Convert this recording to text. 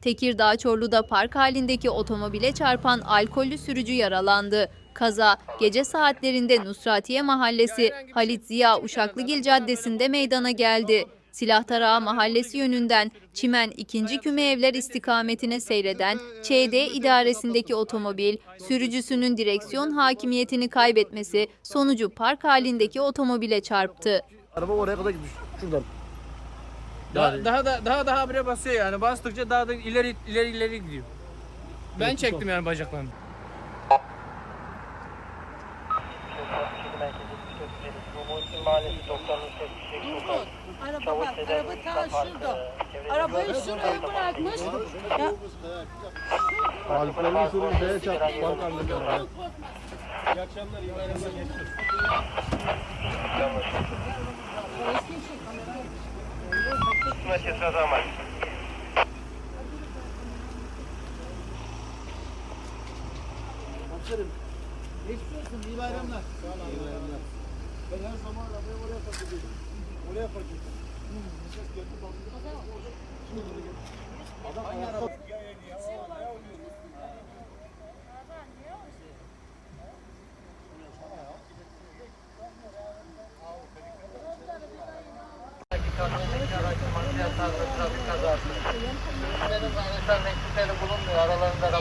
Tekirdağ Çorlu'da park halindeki otomobile çarpan alkollü sürücü yaralandı. Kaza gece saatlerinde Nusratiye Mahallesi Halit Ziya Uşaklıgil Caddesi'nde meydana geldi. Silahtarağı Mahallesi yönünden Çimen 2. Küme Evler istikametine seyreden ÇD idaresindeki otomobil sürücüsünün direksiyon hakimiyetini kaybetmesi sonucu park halindeki otomobile çarptı. Araba oraya kadar gidiyor. Şuradan. Daha, daha da daha daha habire basıyor yani. Bastıkça daha da ileri ileri ileri gidiyor. Ben çektim yani bacaklarını. Durgun. Araba bak, araba ta şurada. Arabayı şuraya bırakmış. Ya, Alkollü sürücü şeye çarptı. Park halindeki araba. Trafik kazası. Benim arkadaşlar bulunmuyor aralarında